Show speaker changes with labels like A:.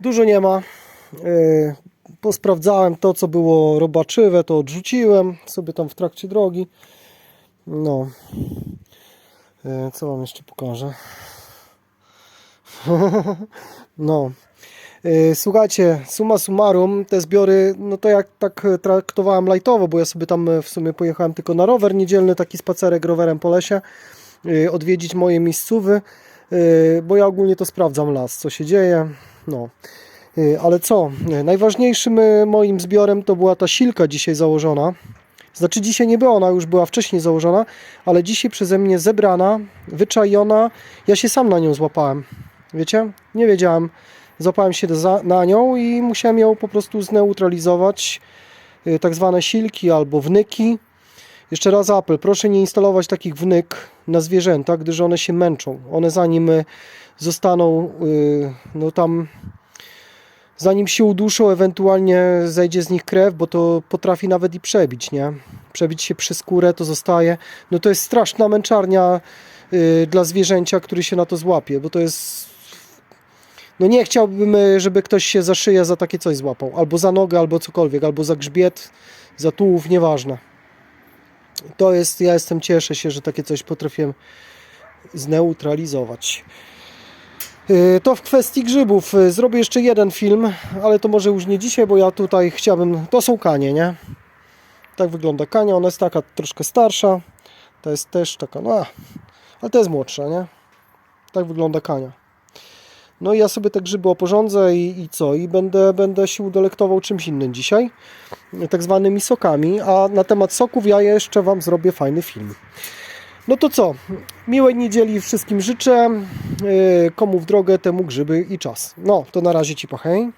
A: Dużo nie ma. Yy, Posprawdzałem to, co było robaczywe, to odrzuciłem sobie tam w trakcie drogi. No. Yy, Co wam jeszcze pokażę? No. Yy, Słuchajcie, summa summarum, te zbiory, no to jak tak traktowałem lightowo, bo ja sobie tam e, w sumie pojechałem tylko na rower niedzielny, taki spacerek rowerem po lesie, odwiedzić moje miejscówy, yy, bo ja ogólnie to sprawdzam las, co się dzieje, no. Yy, Ale co, Yy, najważniejszym yy, moim zbiorem to była ta silka dzisiaj założona. Znaczy dzisiaj nie była, ona już była wcześniej założona, ale dzisiaj przeze mnie zebrana, wyczajona. Ja się sam na nią złapałem. Wiecie? Nie wiedziałem. Złapałem się za, na nią i musiałem ją po prostu zneutralizować. Tak zwane silki albo wnyki. Jeszcze raz apel, proszę nie instalować takich wnyk na zwierzęta, gdyż one się męczą. One zanim y, zostaną, y, no tam, zanim się uduszą, ewentualnie zejdzie z nich krew, bo to potrafi nawet i przebić, nie? Przebić się przez skórę, to zostaje. No to jest straszna męczarnia y, dla zwierzęcia, który się na to złapie, bo to jest no nie chciałbym, żeby ktoś się za szyję za takie coś złapał. Albo za nogę, albo cokolwiek, albo za grzbiet, za tułów, nieważne. To jest, ja jestem, cieszę się, że takie coś potrafiłem zneutralizować. Yy, To w kwestii grzybów. Yy, Zrobię jeszcze jeden film, ale to może już nie dzisiaj, bo ja tutaj chciałbym. To są kanie, nie? Tak wygląda kania. Ona jest taka troszkę starsza. To jest też taka, no, ale to jest młodsza, nie? Tak wygląda kania. No i ja sobie te grzyby oporządzę i, i co? I będę, będę się udelektował czymś innym dzisiaj, tak zwanymi sokami, a na temat soków ja jeszcze Wam zrobię fajny film. No to co? Miłej niedzieli wszystkim życzę. Yy, Komu w drogę, temu grzyby i czas. No, to na razie Ci hej.